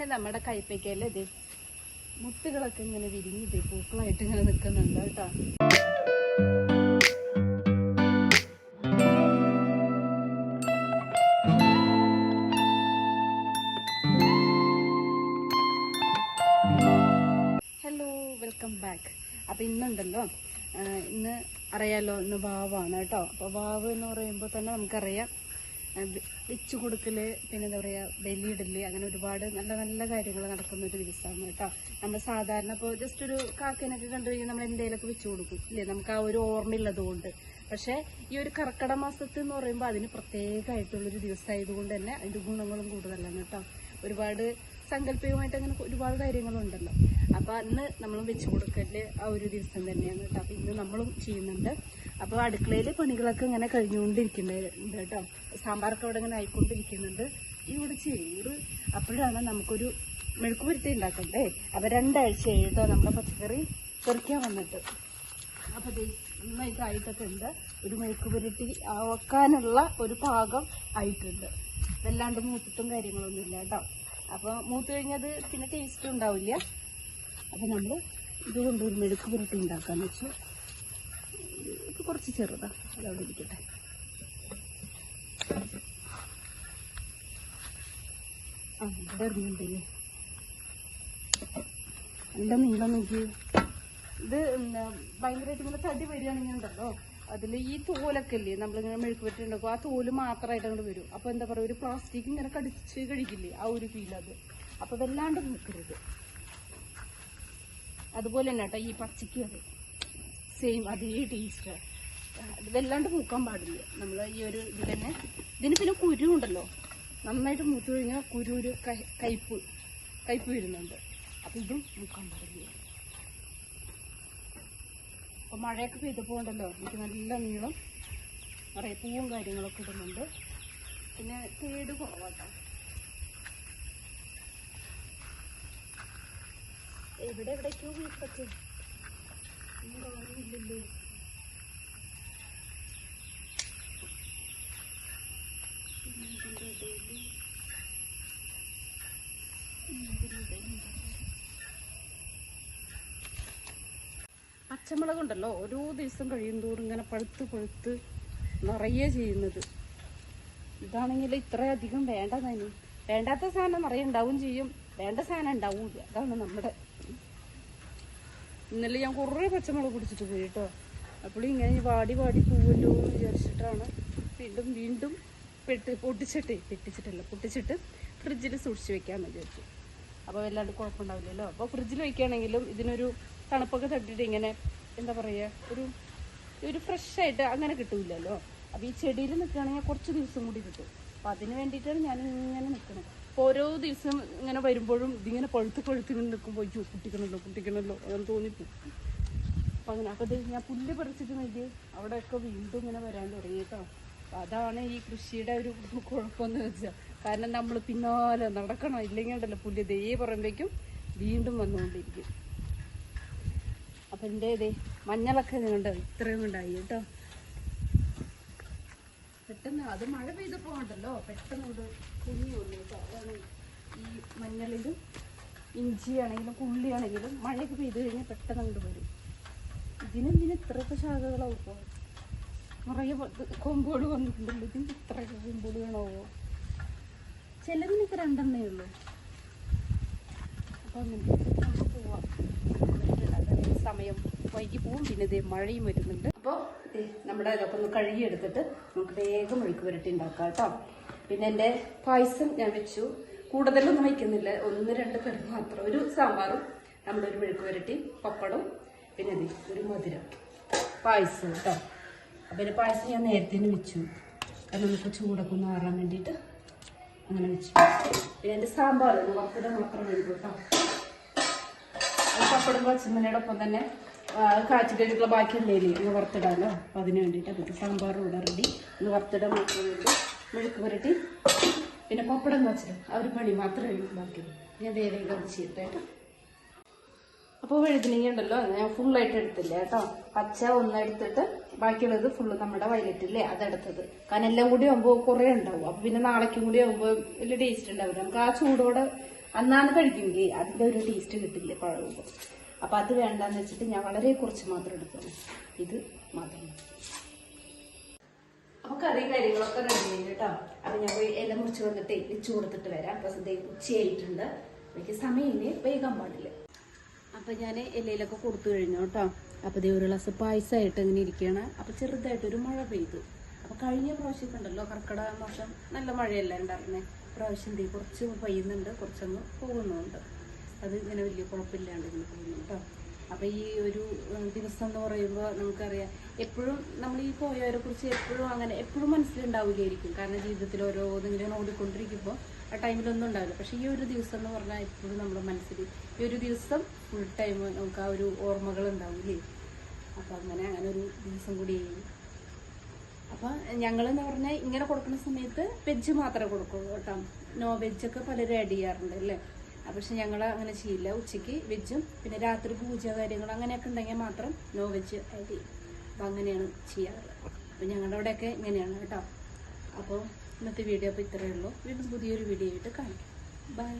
പിന്നെ നമ്മുടെ കൈപ്പയ്ക്കല്ലേ ഇത്? മുട്ടുകളൊക്കെ ഇങ്ങനെ വിരിഞ്ഞിത് പൂക്കളായിട്ട് ഇങ്ങനെ നിൽക്കുന്നുണ്ട് കേട്ടോ. ഹലോ വെൽക്കം ബാക്ക് അപ്പം ഇന്നുണ്ടല്ലോ ഇന്ന് അറിയാലോ ഇന്ന് വാവാണ് കേട്ടോ. അപ്പോൾ വാവ് എന്ന് പറയുമ്പോൾ തന്നെ നമുക്കറിയാം വെച്ചു കൊടുക്കൽ പിന്നെ എന്താ പറയുക ബലിയിടൽ അങ്ങനെ ഒരുപാട് നല്ല നല്ല കാര്യങ്ങൾ നടക്കുന്ന ഒരു ദിവസമാണ് കേട്ടോ. നമ്മൾ സാധാരണ ഇപ്പോൾ ജസ്റ്റ് ഒരു കാക്കേനൊക്കെ കണ്ടു കഴിഞ്ഞാൽ നമ്മൾ എന്തെങ്കിലുമൊക്കെ വെച്ചു കൊടുക്കും ഇല്ലേ? നമുക്ക് ആ ഒരു ഓർമ്മ ഉള്ളതുകൊണ്ട് പക്ഷേ ഈ ഒരു കർക്കിട മാസത്തിൽ എന്ന് പറയുമ്പോൾ അതിന് പ്രത്യേകമായിട്ടുള്ളൊരു ദിവസമായതുകൊണ്ട് തന്നെ അതിന്റെ ഗുണങ്ങളും കൂടുതലാണ് കേട്ടോ. ഒരുപാട് സങ്കല്പികമായിട്ട് അങ്ങനെ ഒരുപാട് കാര്യങ്ങളുണ്ടല്ലോ. അപ്പൊ അന്ന് നമ്മൾ വെച്ചു കൊടുക്കൽ ആ ഒരു ദിവസം തന്നെയാണ് കേട്ടോ. അപ്പൊ ഇന്ന് നമ്മളും ചെയ്യുന്നുണ്ട്. അപ്പോൾ അടുക്കളയിൽ പണികളൊക്കെ ഇങ്ങനെ കഴിഞ്ഞുകൊണ്ടിരിക്കുന്നുണ്ട് കേട്ടോ. സാമ്പാറൊക്കെ അവിടെ ഇങ്ങനെ ആയിക്കൊണ്ടിരിക്കുന്നുണ്ട്. ഇവിടെ ചേറ് അപ്പോഴാണ് നമുക്കൊരു മെഴുക്ക് പുരട്ടി ഉണ്ടാക്കണ്ടേ? അപ്പൊ രണ്ടാഴ്ച കേട്ടോ നമ്മുടെ പച്ചക്കറി പെറിക്കാൻ വന്നിട്ട്. അപ്പൊ നന്നായിട്ട് ആയിട്ടൊക്കെ ഉണ്ട്. ഒരു മെഴുക്ക് പുരട്ടി ആക്കാനുള്ള ഒരു പാകം ആയിട്ടുണ്ട്. വല്ലാണ്ട് മൂത്തിട്ടും കാര്യങ്ങളൊന്നും ഇല്ല കേട്ടോ. അപ്പൊ മൂത്ത് കഴിഞ്ഞത് പിന്നെ ടേസ്റ്റ് ഉണ്ടാവില്ല. അപ്പൊ നമ്മൾ ഇതുകൊണ്ട് ഒരു മെഴുക്ക് പുരട്ടി ഉണ്ടാക്കാന്ന് വെച്ചു കുറച്ച് ചെറുതാ. അതവിടെ ഇരിക്കട്ടെ. ആ ഇവിടെ ഇറങ്ങുന്നുണ്ടല്ലേ നല്ല നീളം നോക്കി? ഇത് എന്താ ഭയങ്കരമായിട്ട് ഇങ്ങനെ തടി വരികയാണെങ്കിൽ ഉണ്ടല്ലോ. അതിൽ ഈ തോലൊക്കെ ഇല്ലേ നമ്മളിങ്ങനെ മെഴുക്ക് പറ്റി ഉണ്ടാക്കും ആ തോൽ മാത്രമായിട്ട് അങ്ങോട്ട് വരും. അപ്പൊ എന്താ പറയുക ഒരു പ്ലാസ്റ്റിക് ഇങ്ങനെ കടിച്ച് കഴിക്കില്ലേ ആ ഒരു ഫീൽ അത്. അപ്പൊ വല്ലാണ്ട് മൂക്കരുത് അതുപോലെ തന്നെ കേട്ടോ ഈ പച്ചയ്ക്ക് അത്. സെയിം അതേ ടേസ്റ്റ് വല്ലാണ്ട് മൂക്കാൻ പാടില്ല. നമ്മൾ ഈ ഒരു ഇത് തന്നെ. ഇതിന് പിന്നെ കുരു ഉണ്ടല്ലോ. നന്നായിട്ട് മൂത്ത് കഴിഞ്ഞാൽ കുരൂര് കയ്പ് കയ്പ് വരുന്നുണ്ട്. അപ്പൊ ഇതും മുക്കാൻ പാടില്ല അപ്പൊ മഴയൊക്കെ പെയ്തപ്പോ ഉണ്ടല്ലോ എനിക്ക് നല്ല നീളം നിറയെ പൂവും കാര്യങ്ങളൊക്കെ ഇടുന്നുണ്ട്. പിന്നെ കേട് കുറവാട്ടോ. എവിടെ എവിടേക്കോ പറ്റും. ഇല്ലല്ലോ. പച്ചമുളക് ഉണ്ടല്ലോ ഓരോ ദിവസം കഴിയുന്തോറും ഇങ്ങനെ പഴുത്ത് പഴുത്ത് നിറയെ ചെയ്യുന്നത്. ഇതാണെങ്കിൽ ഇത്രയധികം വേണ്ട തന്നെ വേണ്ടാത്ത സാധനം നിറയെ ഉണ്ടാവും ചെയ്യും. വേണ്ട സാധനം ഉണ്ടാവൂല അതാണ് നമ്മുടെ ഇന്നലെ ഞാൻ കുറേ പച്ചമുളക് പിടിച്ചിട്ട് പോയി കേട്ടോ. അപ്പോൾ ഇങ്ങനെ വാടി വാടി പോവല്ലോ എന്ന് വിചാരിച്ചിട്ടാണ് വീണ്ടും വീണ്ടും പെട്ട് പൊട്ടിച്ചിട്ട് പെട്ടിച്ചിട്ടല്ല പൊട്ടിച്ചിട്ട് ഫ്രിഡ്ജിൽ സൂക്ഷിച്ച് വെക്കാമെന്ന് വിചാരിച്ചു. അപ്പോൾ വല്ലാണ്ട് കുഴപ്പമുണ്ടാവില്ലല്ലോ. അപ്പോൾ ഫ്രിഡ്ജിൽ വെക്കുകയാണെങ്കിലും ഇതിനൊരു തണുപ്പൊക്കെ തട്ടിയിട്ട് ഇങ്ങനെ എന്താ പറയുക ഒരു ഒരു ഫ്രഷ് ആയിട്ട് അങ്ങനെ കിട്ടൂലല്ലോ. അപ്പോൾ ഈ ചെടിയിൽ നിൽക്കുകയാണെങ്കിൽ കുറച്ച് ദിവസം കൂടി കിട്ടും. അപ്പോൾ അതിന് വേണ്ടിയിട്ടാണ് ഞാൻ ഇങ്ങനെ നിൽക്കുന്നത്. അപ്പോൾ ഓരോ ദിവസം ഇങ്ങനെ വരുമ്പോഴും ഇതിങ്ങനെ പഴുത്ത് പഴുത്ത് ഇങ്ങനെ നിൽക്കുമ്പോൾ അയ്യോ കുട്ടിക്കണല്ലോ കുട്ടിക്കണല്ലോ എന്ന് തോന്നിപ്പോവും. അപ്പം അങ്ങനെ അപ്പോൾ ഇത് ഞാൻ പുല്ല് പറിച്ചിട്ട് നോക്കി അവിടെയൊക്കെ വീണ്ടും ഇങ്ങനെ വരാൻ തുടങ്ങി അപ്പം അതാണ് ഈ കൃഷിയുടെ ഒരു കുഴപ്പമെന്ന് വെച്ചാൽ കാരണം നമ്മൾ പിന്നാലെ നടക്കണം ഇല്ലെങ്കിൽ ഉണ്ടല്ലോ പുല്ല് ഇതേ പറയുമ്പോഴേക്കും വീണ്ടും വന്നുകൊണ്ടിരിക്കും. അപ്പം എന്റെ ഇതേ മഞ്ഞളൊക്കെ കണ്ടോ ഇത്രയും ഉണ്ടായി കേട്ടോ. പെട്ടെന്ന് അത് മഴ പെയ്തപ്പോൾ ഉണ്ടല്ലോ പെട്ടെന്ന് കൊണ്ട് കുഞ്ഞി വന്നു കേട്ടോ. ഈ മഞ്ഞളിലും ഇഞ്ചി ആണെങ്കിലും ഉള്ളിയാണെങ്കിലും മഴയൊക്കെ പെയ്ത് കഴിഞ്ഞാൽ പെട്ടെന്ന് അങ്ങോട്ട് വരും. ഇതിനെന്തിന് ഇത്രയൊക്കെ ശാഖകളാവും ഇപ്പോൾ നിറയെ കൊമ്പോട് വന്നിട്ടുണ്ടല്ലോ. ഇതിന് ഇത്രയൊക്കെ കൊമ്പുകൾ വേണോ? ചിലതിനൊക്കെ രണ്ടെണ്ണേ ഉള്ളൂ. അപ്പം അങ്ങനെ. നമുക്ക് പോവാം അതായത് സമയം വൈകി പോവും പിന്നെ ഇതേ മഴയും വരുന്നുണ്ട്. അപ്പോൾ നമ്മുടെ ഇതൊക്കെ ഒന്ന് കഴുകിയെടുത്തിട്ട് നമുക്ക് വേഗം മെഴുക്ക് പുരട്ടി ഉണ്ടാക്കാം കേട്ടോ. പിന്നെ എന്റെ പായസം ഞാൻ വെച്ചു. കൂടുതലൊന്നും വയ്ക്കുന്നില്ല. ഒന്ന് രണ്ട് കറി മാത്രം. ഒരു സാമ്പാറും നമ്മുടെ ഒരു മെഴുക്ക് പുരട്ടി പപ്പടം പിന്നെ ഇത് ഒരു മധുരം. പായസം കേട്ടോ. അപ്പോൾ ഇതിന്റെ പായസം ഞാൻ നേരത്തെ വെച്ചു. കാരണം നമുക്ക് ചൂടൊക്കെ ഒന്ന് മാറാൻ വേണ്ടിയിട്ട് അങ്ങനെ വെച്ചു. പിന്നെ എന്റെ സാമ്പാർ വറുത്തിട്ട് മാത്രം വേണ്ടു കേട്ടോ. പപ്പടം പച്ചമല്ലയുടെ ഒപ്പം തന്നെ കാച്ചിട്ടുള്ള ബാക്കി എണ്ണയിൽ ഒന്ന് വറുത്തിടാമല്ലോ അപ്പം അതിന് വേണ്ടിയിട്ട് അപ്പോൾ സാമ്പാർ ഇവിടെ റെഡി. ഒന്ന് വറുത്തിടാൻ മാത്രം വേണ്ടി മെഴുക്ക് പുരട്ടി. പിന്നെ പപ്പടം കാച്ചിടും ആ ഒരു പണി മാത്രമേ ഉള്ളൂ ബാക്കി. ഞാൻ വേറെ അത് ചെയ്യട്ടെ അപ്പോൾ വഴുതനങ്ങ ഉണ്ടല്ലോ ഞാൻ ഫുള്ളായിട്ട് എടുത്തില്ല കേട്ടോ. പച്ച ഒന്ന് എടുത്തിട്ട് ബാക്കിയുള്ളത് ഫുള്ള് നമ്മുടെ വയലറ്റില്ലേ അതെടുത്തത് കാരണം എല്ലാം കൂടി ആകുമ്പോൾ കുറേ ഉണ്ടാവും. അപ്പോൾ പിന്നെ നാളേക്കും കൂടി ആകുമ്പോൾ വലിയ ടേസ്റ്റ് ഉണ്ടാവില്ല. നമുക്ക് ആ ചൂടോടെ അന്നാന്ന് കഴിക്കുമെങ്കിൽ അതിന്റെ ഒരു ടേസ്റ്റ് കിട്ടില്ല പഴകുമ്പോൾ അപ്പൊ അത് വേണ്ടാന്ന് വെച്ചിട്ട് ഞാൻ വളരെ കുറച്ച് മാത്രം എടുക്കുന്നു. ഇത് മാത്രം. അപ്പോൾ അപ്പൊ കറി കാര്യങ്ങളൊക്കെ റെഡി ആയി കേട്ടോ. അപ്പൊ ഞാൻ പോയി ഇല മുറിച്ച് വന്നിട്ട് വെച്ച് കൊടുത്തിട്ട് വരാം. അപ്പൊ ദേ ഉച്ചയായിട്ടുണ്ട്. എനിക്ക് സമയമില്ലേ? വേഗം പാടില്ല അപ്പൊ ഞാൻ ഇലയിലൊക്കെ കൊടുത്തു കഴിഞ്ഞു കേട്ടോ. അപ്പൊ ദേ ഒരു ഗ്ലാസ് പായസമായിട്ട് ഇങ്ങനെ ഇരിക്കുകയാണ്. അപ്പൊ ചെറുതായിട്ടൊരു മഴ പെയ്തു. അപ്പൊ കഴിഞ്ഞ പ്രാവശ്യമൊക്കെ ഉണ്ടല്ലോ കർക്കിടക മാസം നല്ല മഴയല്ല ഉണ്ടായിരുന്നേ? പ്രാവശ്യം തീ കുറച്ച് പെയ്യുന്നുണ്ട് കുറച്ചങ്ങ് പോകുന്നുണ്ട്. അത് ഇങ്ങനെ വലിയ കുഴപ്പമില്ലാണ്ട് ഇങ്ങനെ പോകുന്നു കേട്ടോ അപ്പൊ ഈ ഒരു ദിവസം എന്ന് പറയുമ്പോൾ നമുക്കറിയാം എപ്പോഴും നമ്മൾ ഈ പോയവരെ കുറിച്ച് എപ്പോഴും അങ്ങനെ എപ്പോഴും മനസ്സിലുണ്ടാവില്ലായിരിക്കും. കാരണം ജീവിതത്തിൽ ഓരോ ഇങ്ങനെ ഓടിക്കൊണ്ടിരിക്കുമ്പോൾ ആ ടൈമിലൊന്നും ഉണ്ടാവില്ല. പക്ഷെ ഈ ഒരു ദിവസം എന്ന് പറഞ്ഞാൽ എപ്പോഴും നമ്മുടെ മനസ്സിൽ ഈ ഒരു ദിവസം ഫുൾ ടൈം നമുക്ക് ആ ഒരു ഓർമ്മകൾ ഉണ്ടാവില്ലേ? അപ്പൊ അങ്ങനെ അങ്ങനെ ഒരു ദിവസം കൂടി അപ്പൊ ഞങ്ങളെന്ന് പറഞ്ഞാൽ ഇങ്ങനെ കൊടുക്കുന്ന സമയത്ത് വെജ് മാത്രമേ കൊടുക്കുള്ളൂ കേട്ടോ. നോ വെജൊക്കെ പലരും ആഡ് ചെയ്യാറുണ്ട് അല്ലേ? പക്ഷെ ഞങ്ങൾ അങ്ങനെ ചെയ്യില്ല. ഉച്ചയ്ക്ക് വെജും പിന്നെ രാത്രി പൂജ കാര്യങ്ങൾ അങ്ങനെയൊക്കെ ഉണ്ടെങ്കിൽ മാത്രം നോ വെജ് ആഡ് ചെയ്യും. അപ്പൊ അങ്ങനെയാണ് ചെയ്യാറ്. അപ്പൊ ഞങ്ങളുടെ അവിടെയൊക്കെ ഇങ്ങനെയാണ് കേട്ടോ. അപ്പോൾ ഇന്നത്തെ വീഡിയോ അപ്പോൾ ഇത്രയേ ഉള്ളൂ. വീണ്ടും പുതിയൊരു വീഡിയോ ആയിട്ട് കാണാം. ബൈ